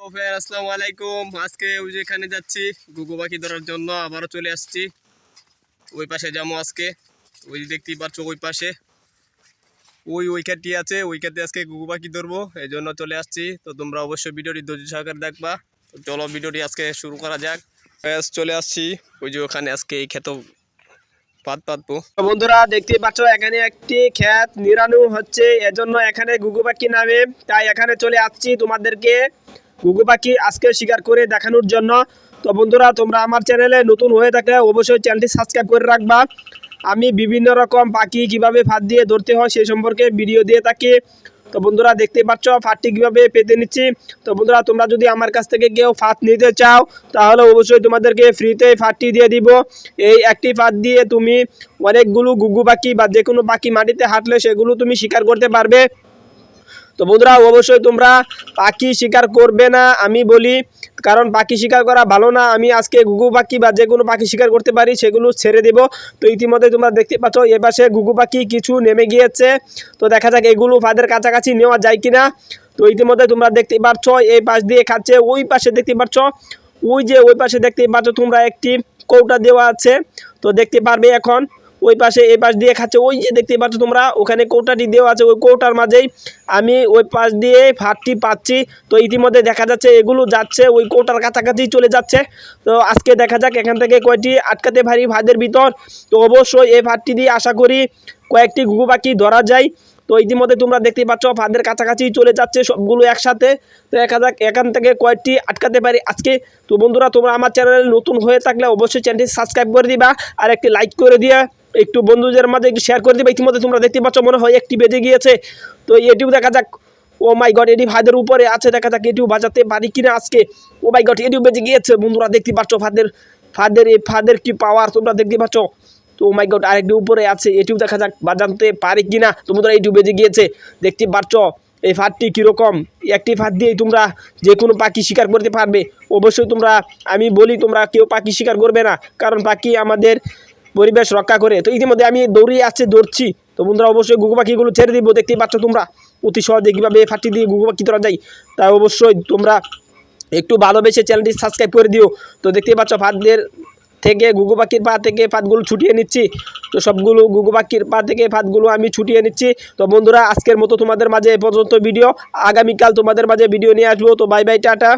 Friend আসসালামু আলাইকুম। আজকে ওই যে এখানে যাচ্ছি গুগু পাখি ধরার জন্য আবারও চলে আসছি। ওই পাশে যাব আজকে। ওই দেখতেই পাচ্ছ ওই পাশে। ওই উইকেটটি আছে উইকেটে আজকে গুগু পাখি ধরবো, এই জন্য চলে আসছি। তো তোমরা অবশ্যই ভিডিওটি ধৈর্য সহকারে দেখবা। চলো ভিডিওটি আজকে শুরু করা যাক। চলে আসছি। ওই যে ওখানে আজকে এই ক্ষেত পাত পাতবো। বন্ধুরা দেখতে পাচ্ছ, এখানে একটি ক্ষেত নিরানো হচ্ছে। এজন্য এখানে গুগু পাখি নামে। তাই এখানে চলে আসছি তোমাদেরকে। গুগু পাখি আজকে শিকার করে দেখানোর জন্য। তো বন্ধুরা, তোমরা আমার চ্যানেলে নতুন হয়ে থাকলে অবশ্যই চ্যানেলটি সাবস্ক্রাইব করে রাখবা। আমি বিভিন্ন রকম পাখি কীভাবে ফাঁদ দিয়ে ধরতে হয় সেই সম্পর্কে ভিডিও দিয়ে থাকি। তো বন্ধুরা দেখতে পাচ্ছ, ফাঁদটি কীভাবে পেতে নিচ্ছি। তো বন্ধুরা, তোমরা যদি আমার কাছ থেকে কেউ ফাঁদ নিতে চাও, তাহলে অবশ্যই তোমাদেরকে ফ্রিতে ফাঁদটি দিয়ে দিব। এই একটি ফাঁদ দিয়ে তুমি অনেকগুলো গুগু পাখি বা যে কোনো পাখি মাটিতে হাঁটলে সেগুলো তুমি শিকার করতে পারবে। তো বন্ধুরা, অবশ্যই তোমরা পাখি শিকার করবে না, আমি বলি। কারণ পাখি শিকার করা ভালো না। আমি আজকে ঘুঘু পাখি বা যে কোনো পাখি শিকার করতে পারি, সেগুলো ছেড়ে দেব। তো ইতিমধ্যে তোমরা দেখতে পাচ্ছ, এপাশে ঘুঘু পাখি কিছু নেমে গিয়েছে। তো দেখা যাক, এগুলো ফাঁদের কাছাকাছি নেওয়া যায় কিনা। তো ইতিমধ্যে তোমরা দেখতে পাচ্ছ, এই পাশ দিয়ে খাচ্ছে, ওই পাশে দেখতে পাচ্ছ, ওই যে ওই পাশে দেখতে পাচ্ছ, তোমরা একটি কৌটা দেওয়া আছে। তো দেখতে পারবে এখন ওই পাশে, এই পাশ দিয়ে খাচ্ছে। ওই যে দেখতে পাচ্ছ তোমরা, ওখানে কৌটাটি দেওয়া আছে, ওই কৌটার মাঝেই আমি ওই পাশ দিয়ে ফাটটি পাচ্ছি। তো ইতিমধ্যে দেখা যাচ্ছে এগুলো যাচ্ছে, ওই কৌটার কাছাকাছি চলে যাচ্ছে। তো আজকে দেখা যাক, এখান থেকে কয়টি আটকাতে পারি ভাদের ভিতর। তো অবশ্যই এই ফাটটি দিয়ে আশা করি কয়েকটি ঘুঘু পাখি ধরা যায়। তো ইতিমধ্যে তোমরা দেখতে পাচ্ছ, ফাঁদের কাছাকাছি চলে যাচ্ছে সবগুলো একসাথে। তো দেখা যাক, এখান থেকে কয়েকটি আটকাতে পারি আজকে। তো বন্ধুরা, তোমরা আমার চ্যানেলে নতুন হয়ে থাকলে অবশ্যই চ্যানেলটি সাবস্ক্রাইব করে দিবা আর একটি লাইক করে দিয়া। একটু বন্ধুদের মাঝে একটু শেয়ার করে দিবা। ইতিমধ্যে তোমরা দেখতে পাচ্ছ, মনে হয় একটি বেজে গিয়েছে। তো এটিও দেখা যাক। ও মাই গড এটি ফাদের উপরে আছে। দেখা যাক এটিও বাজাতে পারি কিনা আজকে। ও মাই গড এটিও বেজে গিয়েছে। বন্ধুরা দেখতে পাচ্ছ, ফাদের ফাদের, এই ফাদের কি পাওয়ার তোমরা দেখতে পাচ্ছ? তো ও মাই গড আরেকটি উপরে আছে। এটিও দেখা যাক বাজাতে পারে কিনা। তোমরা এটিও বেজে গিয়েছে। দেখতে পাচ্ছ, এই ফাঁদটি কীরকম? একটি ফাঁদ দিয়েই তোমরা যে কোনো পাখি শিকার করতে পারবে। অবশ্যই তোমরা, আমি বলি তোমরা কেউ পাখি শিকার করবে না। কারণ পাখি আমাদের পরিবেশ রক্ষা করে। তো ইতিমধ্যে আমি দৌড়িয়ে আসছে, দৌড়ছি। তো বন্ধুরা, অবশ্যই গুগু পাখিগুলো ছেড়ে দিব। দেখতেই পাচ্ছ তোমরা, অতি সহজে কীভাবে ফাঁদটি দিয়ে গুগু পাখি ধরা যায়। তাই অবশ্যই তোমরা একটু ভালোবেসে চ্যানেলটি সাবস্ক্রাইব করে দিও। তো দেখতেই পাচ্ছ, ফাঁদের থেকে গুগু পাখির পা থেকে ফাঁদগুলো ছুটিয়ে নিচ্ছি। তো সবগুলো গুগু পাখির পা থেকে ফাঁদগুলো আমি ছুটিয়ে নিচ্ছি। তো বন্ধুরা, আজকের মতো তোমাদের মাঝে এ পর্যন্ত ভিডিও। আগামীকাল তোমাদের মাঝে ভিডিও নিয়ে আসব। তো বাই বাই, টাটা।